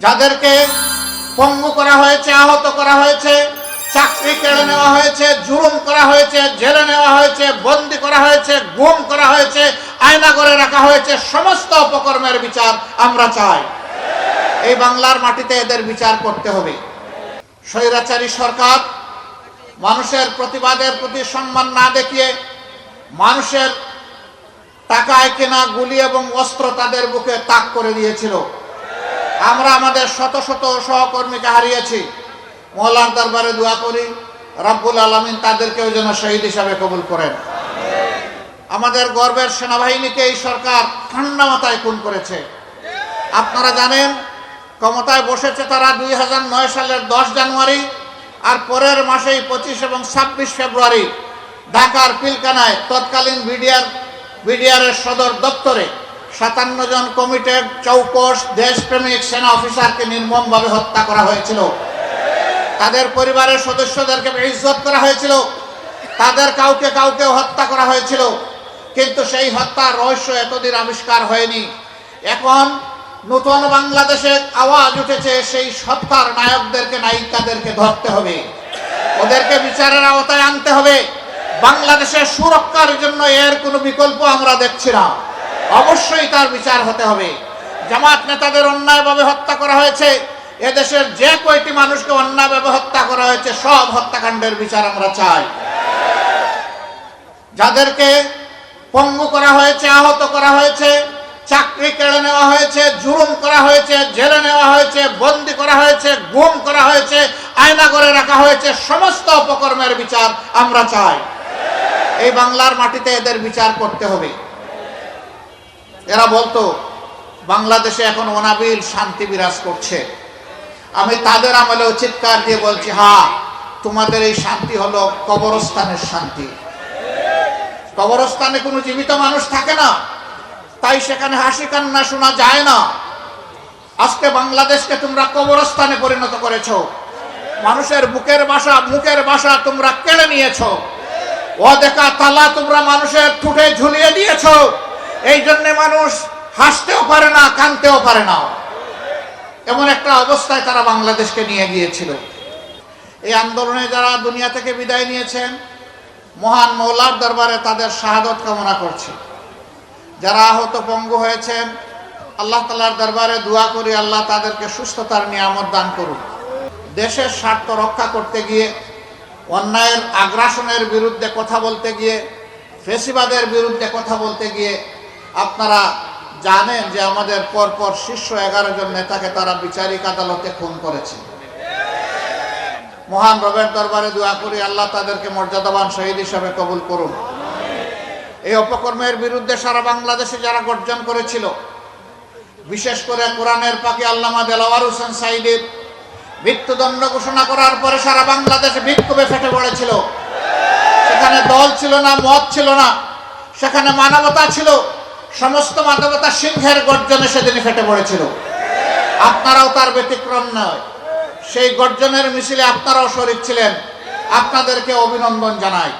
যাদেরকে পঙ্গু করা হয়েছে, আহত করা হয়েছে, চাকরি কেড়ে নেওয়া হয়েছে, জুলুম করা হয়েছে, জেলে নেওয়া হয়েছে, বন্দি করা হয়েছে, গুম করা হয়েছে, আয়না করে রাখা হয়েছে, সমস্ত অপকর্মের বিচার আমরা চাই। এই বাংলার মাটিতে এদের বিচার করতে হবে। স্বৈরাচারী সরকার মানুষের প্রতিবাদের প্রতি সম্মান না দেখিয়ে মানুষের টাকায় কেনা গুলি এবং অস্ত্র তাদের বুকে তাক করে দিয়েছিল। আমরা আমাদের শত শত সহকর্মীকে হারিয়েছি। মহলার দরবারে দোয়া করি, রব্বুল আলমিন তাদেরকেও যেন শহীদ হিসাবে কবুল করেন। আমাদের গর্বের সেনাবাহিনীকে এই সরকার ঠান্ডা মাথায় খুন করেছে। আপনারা জানেন, ক্ষমতায় বসেছে তারা দুই হাজার নয় সালের দশ জানুয়ারি আর পরের মাসেই পঁচিশ এবং ছাব্বিশ ফেব্রুয়ারি ঢাকার পিলকানায় তৎকালীন বিডিআর, বিডিআরের সদর দপ্তরে সাতান্ন জন কমিটেড চৌকস দেশপ্রেমিক সেনা অফিসারকে নির্মমভাবে হত্যা করা হয়েছিল। তাদের পরিবারের সদস্যদেরকে ইজ্জত করা হয়েছিল। তাদের কাউকে কাউকে হত্যা করা হয়েছিল। কিন্তু সেই হত্যার রহস্য এতদিন আবিষ্কার হয়নি। এখন নতুন বাংলাদেশে আওয়াজ উঠেছে, সেই সত্তার নায়কদেরকে, নায়িকাদেরকে ধরতে হবে। ওদেরকে বিচারের আওতায় আনতে হবে। বাংলাদেশের সুরক্ষার জন্য এর কোনো বিকল্প আমরা দেখছি না। অবশ্যই তার বিচার হতে হবে। জামাত নেতাদের অন্যায়ভাবে হত্যা করা হয়েছে। এদেশের যে কয়টি মানুষকে অন্যায়ভাবে হত্যা করা হয়েছে, সব হত্যাকাণ্ডের বিচার আমরা চাই। যাদেরকে পঙ্গু করা হয়েছে, আহত করা হয়েছে, চাকরি কেড়ে নেওয়া হয়েছে, জুলুম করা হয়েছে, জেলে নেওয়া হয়েছে, বন্দি করা হয়েছে, গুম করা হয়েছে আয়না করে রাখা হয়েছে, সমস্ত অপকর্মের বিচার আমরা চাই। এই বাংলার মাটিতে এদের বিচার করতে হবে। এরা বলতো, বাংলাদেশে এখন অনাবিল শান্তি বিরাজ করছে। আমি তাদের আমলেও চিৎকার দিয়ে বলছি হ্যাঁ তোমাদের এই শান্তি হলো কবরস্থানের শান্তি। কবরস্থানে কোনো জীবিত মানুষ থাকে না, তাই সেখানে হাসি কান্না শোনা যায় না। আজকে বাংলাদেশকে তোমরা কবরস্থানে পরিণত করেছ। মানুষের বুকের বাসা, মুখের বাসা তোমরা কেড়ে নিয়েছ। অদেখা তালা তোমরা মানুষের ঠুটে ঝুলিয়ে দিয়েছ। এই জন্যে মানুষ হাসতেও পারে না, কানতেও পারে না। এমন একটা অবস্থায় তারা বাংলাদেশকে নিয়ে গিয়েছিল। এই আন্দোলনে যারা দুনিয়া থেকে বিদায় নিয়েছেন, মহান মৌলার দরবারে তাদের শাহাদত কামনা করছি। যারা আহত পঙ্গু হয়েছেন, আল্লাহ তালার দরবারে দোয়া করি, আল্লাহ তাদেরকে সুস্থতার নিয়ামত দান করুন। দেশের স্বার্থ রক্ষা করতে গিয়ে, অন্যায়ের আগ্রাসনের বিরুদ্ধে কথা বলতে গিয়ে, ফেসিবাদের বিরুদ্ধে কথা বলতে গিয়ে আপনারা জানেন যে আমাদের পরপর শীর্ষ এগারো জন নেতাকে তারা বিচারিক আদালতে খুন করেছে। মহান রবের দরবারে দোয়া করি, আল্লাহ তাদেরকে মর্যাদাবান শহীদ হিসাবে কবুল করুন। এই অপকর্মের বিরুদ্ধে সারা বাংলাদেশে যারা গর্জন করেছিল, বিশেষ করে কোরআনের পাখি আল্লামা দেলাওয়ার হোসেন সাইদের মৃত্যুদণ্ড ঘোষণা করার পরে সারা বাংলাদেশে বিক্ষোভে ফেটে পড়েছিল। সেখানে দল ছিল না, মত ছিল না, সেখানে মানবতা ছিল। সমস্ত মানবতা সিংহের গর্জনে সেদিন ফেটে পড়েছিল। আপনারাও তার ব্যতিক্রম নয়। সেই গর্জনের মিছিলে আপনারাও শরীর ছিলেন। আপনাদেরকে অভিনন্দন জানাই।